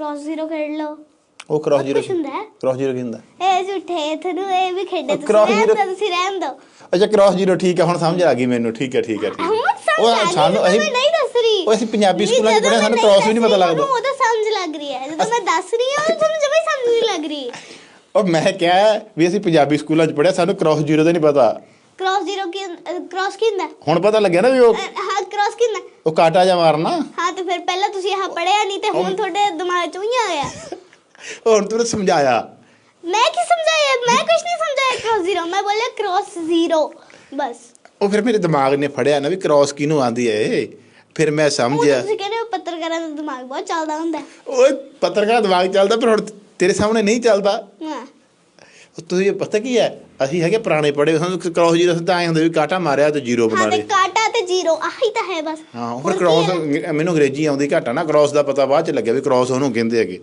Cross zero ਖੇਡ ਲਓ। ਉਹ ਕ੍ਰਾਸ ਜ਼ੀਰੋ ਹੁੰਦਾ ਹੈ। ਕ੍ਰਾਸ ਜ਼ੀਰੋ ਕੀ ਹੁੰਦਾ ਇਹ ਝੂਠੇ ਤੁਹਾਨੂੰ ਇਹ ਵੀ ਖੇਡੇ ਉਹ ਤੁਸੀਂ ਰਹਿਣ ਤੁਸੀਂ ਰਹਿਣ ਦਿਓ। ਅੱਛਾ ਕ੍ਰਾਸ ਜ਼ੀਰੋ ਠੀਕ ਹੈ ਹੁਣ ਸਮਝ ਆ ਗਈ ਮੈਨੂੰ। ਠੀਕ ਹੈ ਠੀਕ ਹੈ ਠੀਕ ਉਹ ਸਾਨੂੰ ਅਸੀਂ ਨਹੀਂ ਦੱਸ ਰਹੀ ਉਹ ਅਸੀਂ ਪੰਜਾਬੀ ਸਕੂਲਾਂ 'ਚ ਮੈਂ ਸਾਨੂੰ cross ਵੀ ਨਹੀਂ ਪਤਾ ਲੱਗਦਾ। ਤੁਹਾਨੂੰ ਉਹਦਾ ਸਮਝ ਲੱਗ ਰਹੀ ਹੈ। ਜਦੋਂ ਮੈਂ ਦੱਸ ਰਹੀ ਹਾਂ ਤੁਹਾਨੂੰ ਜਮੇ ਸਮਝ ਨਹੀਂ ਲੱਗ ਰਹੀ। ਉਹ ਮੈਂ ਕਿਹਾ ਵੀ ਅਸੀਂ ਪੰਜਾਬੀ ਸਕੂਲਾਂ 'ਚ ਪੜ੍ਹਿਆ ਸਾਨੂੰ ਕ੍ਰਾਸ ਜ਼ੀਰੋ ਦਾ ਨਹੀਂ ਪਤਾ। ਕ੍ਰਾਸ ਜ਼ੀਰੋ ਕੀ ਕ੍ਰਾਸ ਕੀ ਹੁੰਦਾ? ਹੁਣ ਪਤਾ ਲੱਗਿਆ ਨਾ ਵੀ ਉਹ ਹਾਂ ਕ੍ਰਾਸ ਕੀ ਹੁੰਦਾ? ਉਹ ਕਾਟਾ ਜਾ ਮਾਰਨਾ। ਹਾਂ ਤੇ ਫਿਰ ਪਹਿਲਾਂ ਤੁਸੀਂ ਆਹ ਪੜਿਆ ਨਹੀਂ ਤੇ ਹੁਣ ਤੁਹਾਡੇ ਦਿਮਾਗ 'ਚ ਉਹੀ ਆ ਗਿਆ। ਹੁਣ ਤੂੰ ਸਮਝਾਇਆ। ਮੈਂ ਕੀ ਸਮਝਾਇਆ? ਮੈਂ ਕੁਝ ਨਹੀਂ ਸਮਝਾਇਆ ਕ੍ਰੋਸ ਜ਼ੀਰੋ ਮੈਂ ਬੋਲਿਆ ਕ੍ਰੋਸ ਜ਼ੀਰੋ ਬਸ। ਉਹ ਫਿਰ ਮੇਰੇ ਦਿਮਾਗ ਨੇ ਫੜਿਆ ਨਾ ਵੀ ਕ੍ਰਾਸ ਕਿਹਨੂੰ ਆਂਦੀ ਹੈ ਫਿਰ ਮੈਂ ਸਮਝਿਆ। ਤੁਸੀਂ ਕਹਿੰਦੇ ਹੋ ਪੱਤਰਕਾਰਾਂ ਦਾ ਦਿਮਾਗ ਬਹੁਤ ਚੱਲਦਾ ਹੁੰਦਾ। ਹੈ। ਓਏ ਪੱਤਰਕਾਰ ਦਿਮਾਗ ਚੱਲਦਾ ਪਰ ਹੁਣ ਤੇਰੇ ਸਾਹਮਣੇ ਨਹੀਂ ਚੱਲਦਾ। ਹਾਂ। ਉਹ ਤੁਸੀਂ ਪਤਾ ਕੀ ਹੈ ਅਸੀਂ ਹੈਗੇ ਪੁਰਾਣੇ ਪੜੇ ਸਾਨੂੰ ਕ੍ਰਾਸ ਜੀਰੋ ਸਿੱਧਾ ਆਏ ਹੁੰਦੇ ਵੀ ਕਾਟਾ ਮਾਰਿਆ ਤੇ ਜੀਰੋ ਹਾਂ ਤੇ 0 ਆਹੀ ਤਾਂ ਹੈ ਬਸ। ਹਾਂ ਹੁਣ ਕ੍ਰਾਸ ਮੈਨੂੰ ਅੰਗਰੇਜ਼ੀ ਆਉਂਦੀ ਘੱਟ ਆ ਨਾ ਕ੍ਰਾਸ ਦਾ ਪਤਾ ਬਾਅਦ ਚ ਲੱਗਿਆ ਵੀ ਕ੍ਰਾਸ ਉਹਨੂੰ ਕਹਿੰਦੇ ਹੈਗੇ।